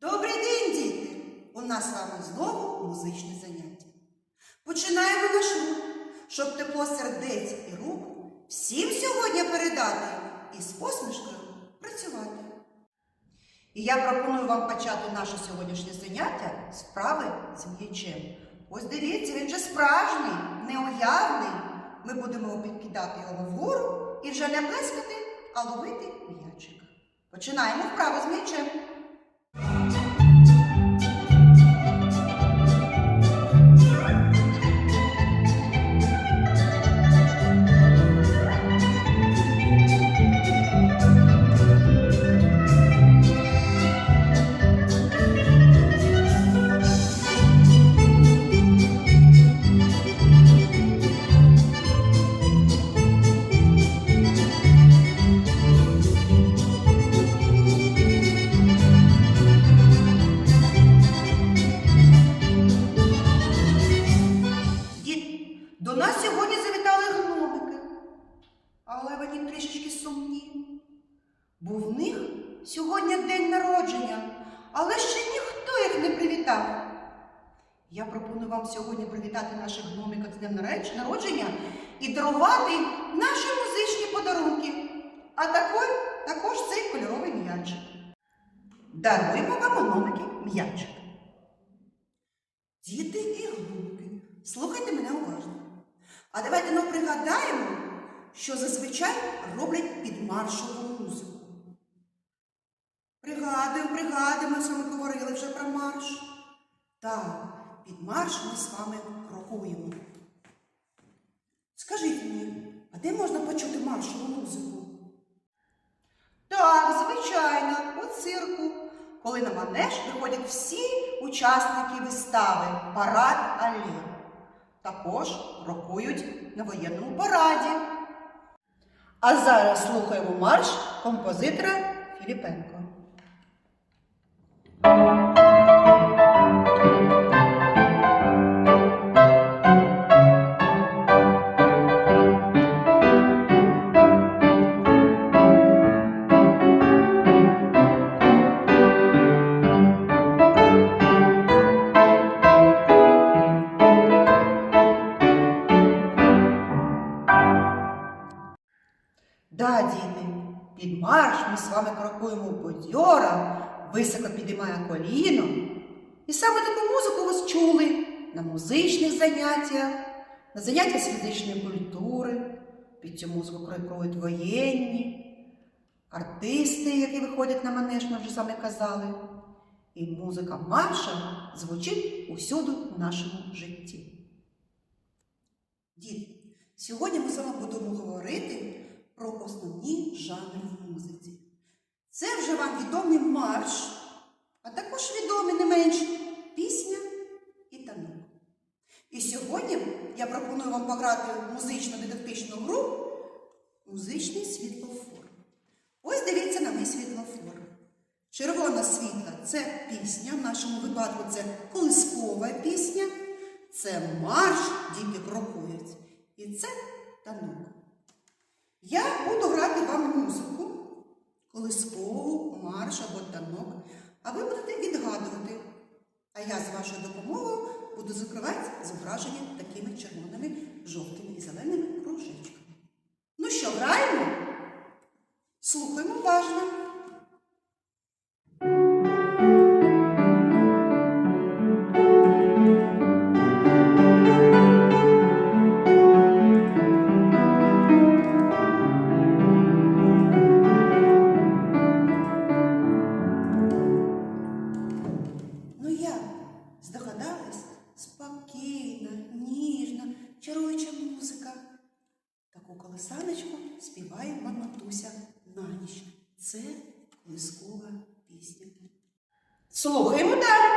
Добрий день, діти! У нас з вами знову музичне заняття. Починаємо наш рух, щоб тепло сердець і рук всім сьогодні передати і з посмішкою працювати. І я пропоную вам почати наше сьогоднішнє заняття з вправи з м'ячем. Ось дивіться, він же справжній, неуявний. Ми будемо підкидати його вгору і вже не плескати, а ловити м'ячик. Починаємо вправу з м'ячем. Але вони трішечки сумні. Бо в них сьогодні день народження, але ще ніхто їх не привітав. Я пропоную вам сьогодні привітати наших гномиків з днем народження і дарувати наші музичні подарунки, а також, також цей кольоровий м'ячик. Даруємо вам гномики м'ячик. Діти і глупі, слухайте мене уважно. А давайте ну пригадаємо, що зазвичай роблять під маршову музику. Пригадуємо, пригадуємо, ми говорили вже про марш. Так, під марш ми з вами крокуємо. Скажіть мені, а де можна почути маршову музику? Так, звичайно, у цирку, коли на манеж виходять всі учасники вистави Парад Алі. Також рокують на воєнному параді. А зараз слухаємо марш композитора Філіпенко. Високо підіймає коліно. І саме таку музику ви чули на музичних заняттях, на заняттях з фізичної культури. Під цю музику крокують воєнні, артисти, які виходять на манеж, ми вже саме казали. І музика марша звучить усюди в нашому житті. Діти, сьогодні ми з вами будемо говорити про основні жанри в музиці. Це вже вам відомий марш, а також відомі не менш пісня і танок. І сьогодні я пропоную вам пограти в музично-дидактичну гру Музичний світлофор. Ось дивіться на мій світлофор. Червона світла це пісня, в нашому випадку це колискова пісня, це марш, діти крокують. І це танок. Я буду грати вам музику, колискову, марш або танок, а ви будете відгадувати. А я з вашою допомогою буду закривати зображення такими червоними, жовтими і зеленими кружечками. Ну що, граємо? Слухаємо уважно. Слухаємо далі.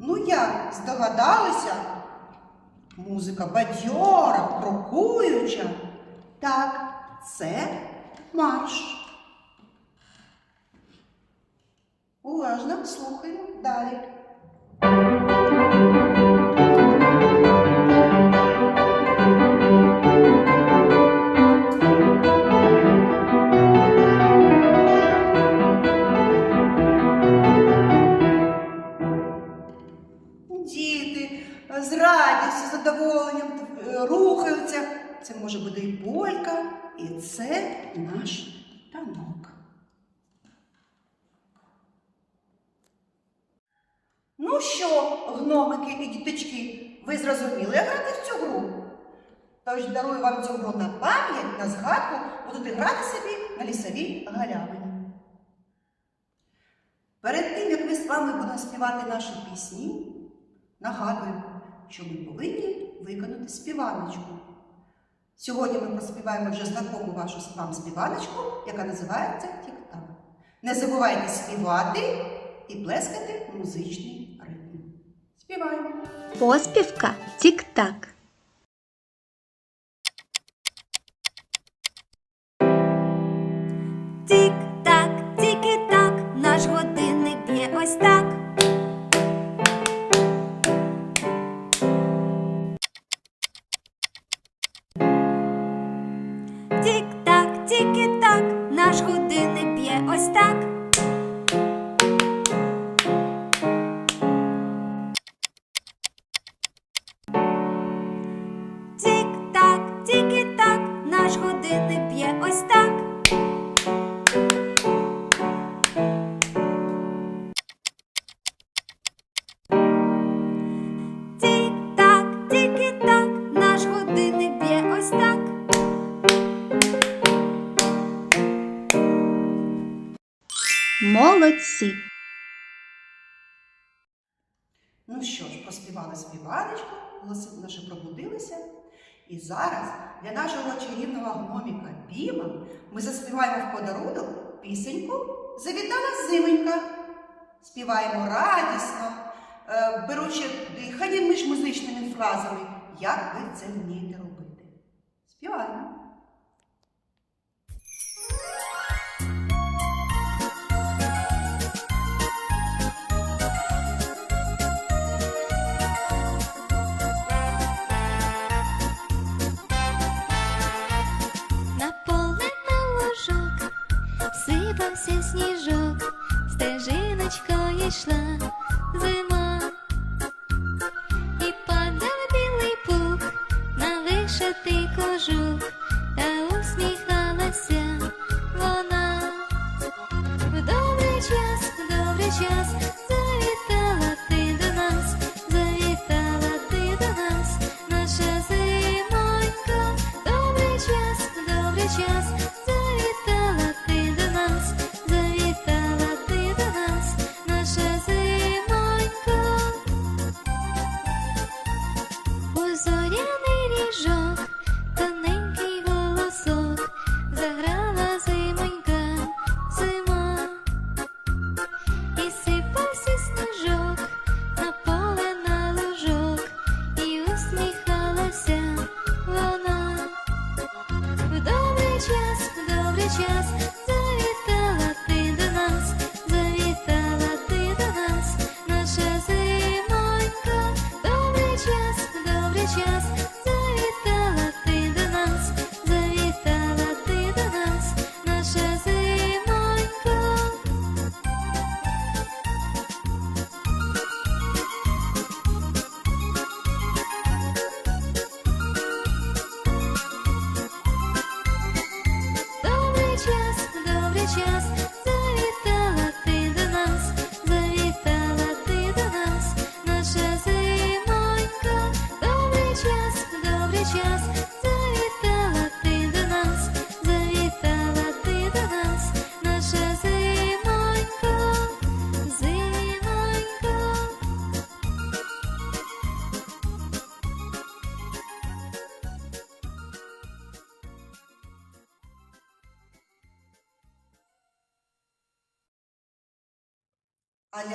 Ну як, здогадалися? Музика бадьора, крокуюча. Так, це марш. Уважно слухаємо далі. Діти з радістю, задоволенням рухаються. Це може бути і полька, і це наш танок. Ну що, гномики і діточки, ви зрозуміли, грати в цю гру? Тож дарую вам цю гру на пам'ять, на згадку, будете грати собі на лісовій галявині. Перед тим, як ми з вами будемо співати наші пісні, нагадую, що ми повинні виконати співаночку. Сьогодні ми проспіваємо вже знакому вашу вам співаночку, яка називається Тік-так. Не забувайте співати і плескати музичний. Співаємо. Поспівка тік-так. Гноміка ми заспіваємо в подарунок пісеньку Завітала зименька. Співаємо радісно, е, беручи дихання між музичними фразами, як ви це вмієте робити. Співаємо. myself.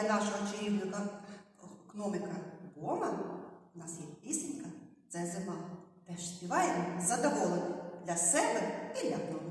Нашого чарівника гномика Бома у нас є пісенька це зима. Теж співаємо задоволені для себе і для гномика.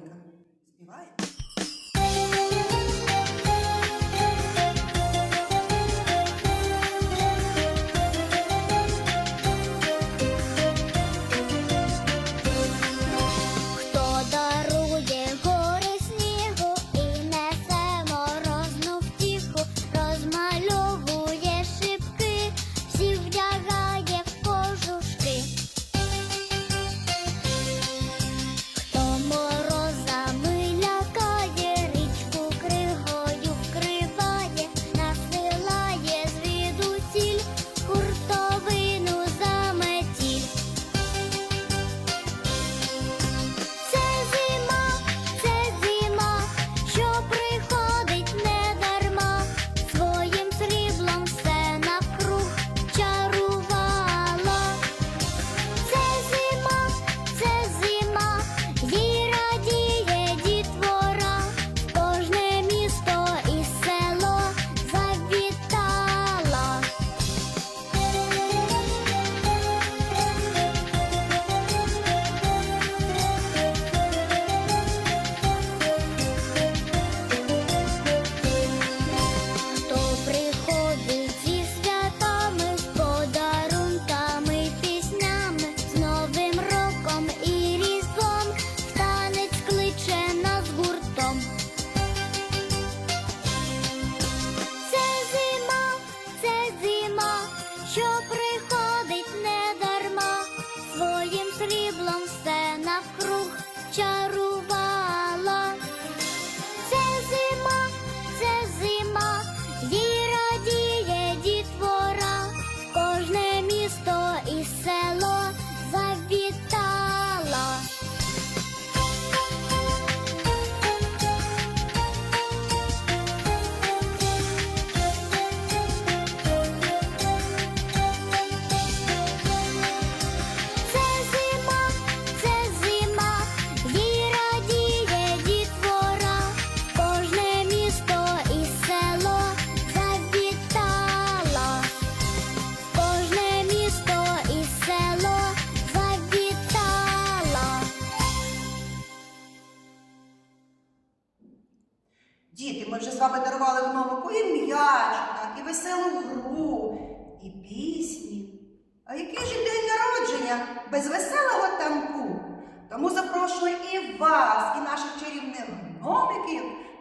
сріблом все навкруг.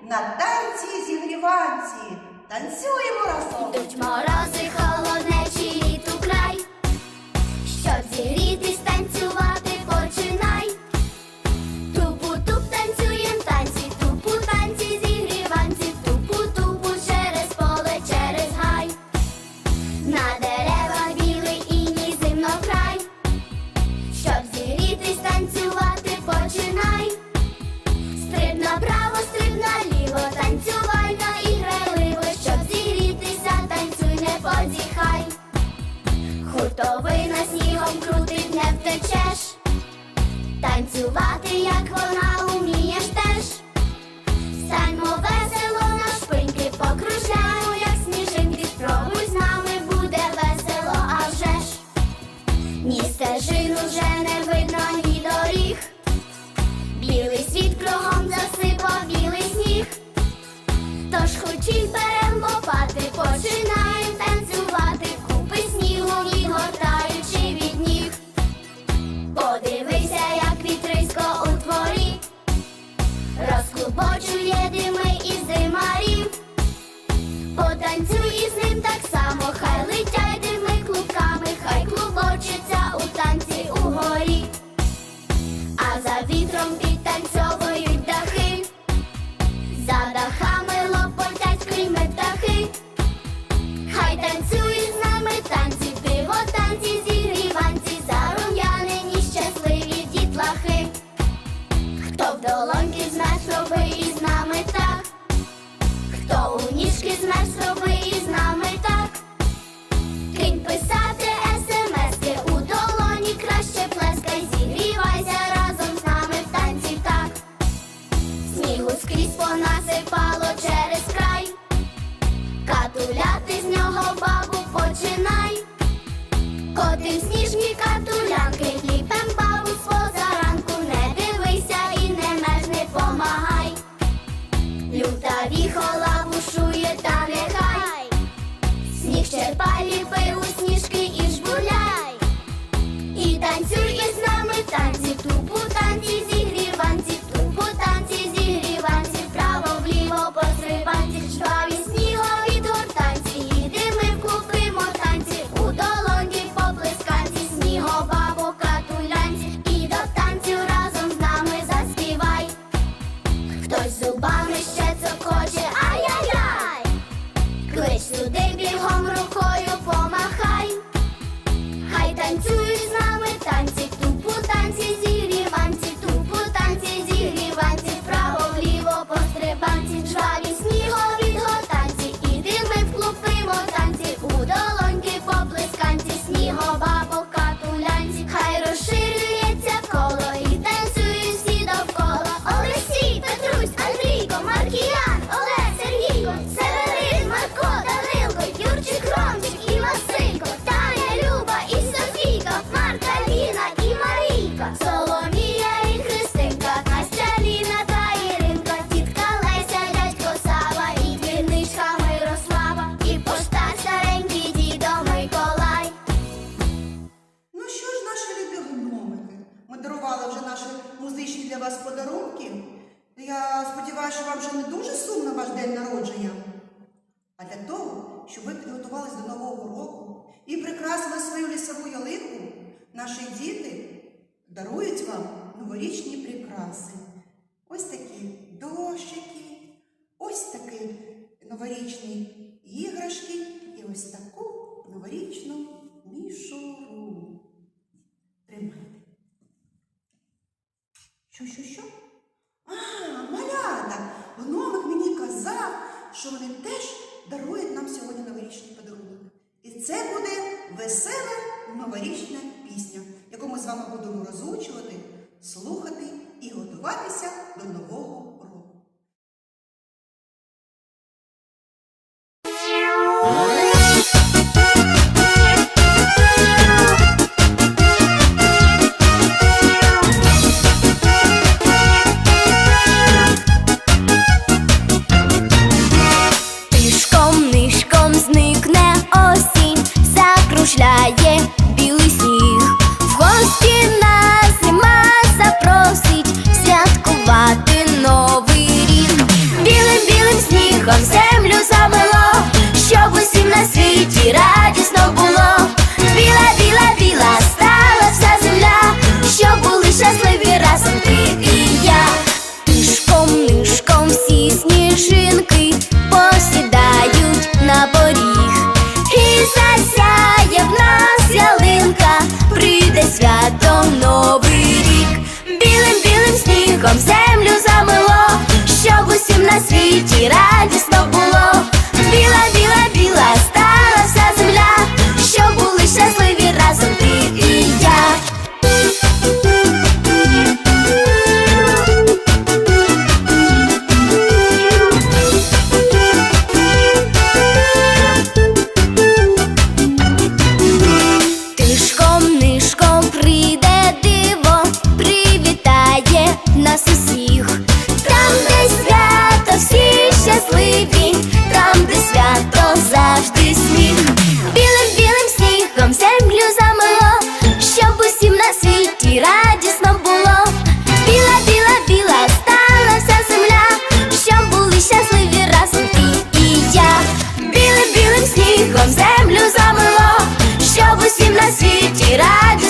на танці зігріванці. Танцюємо разом. Ідуть морози. Скрізь понасипало через край, катуляти з нього бабу починай, Котим сніжні катулянки, ліпем бабу позаранку, не дивися і не меж не помагай. Люта віхола бушує та нехай, сніг черпай ліпи у сніг. Наші діти дарують вам новорічні прикраси. Ось такі дощики, ось такі новорічні іграшки і ось таку новорічну мішуру. Тримайте. Що, що, що? А, малята! Гномик мені казав, що вони теж дарують нам сьогодні новорічні подарунки. І це буде весела новорічна пісня, яку ми з вами будемо розучувати, слухати і готувати. святом новий рік, білим білим снігом землю замило, щоб усім на світі радісно було. світі раді.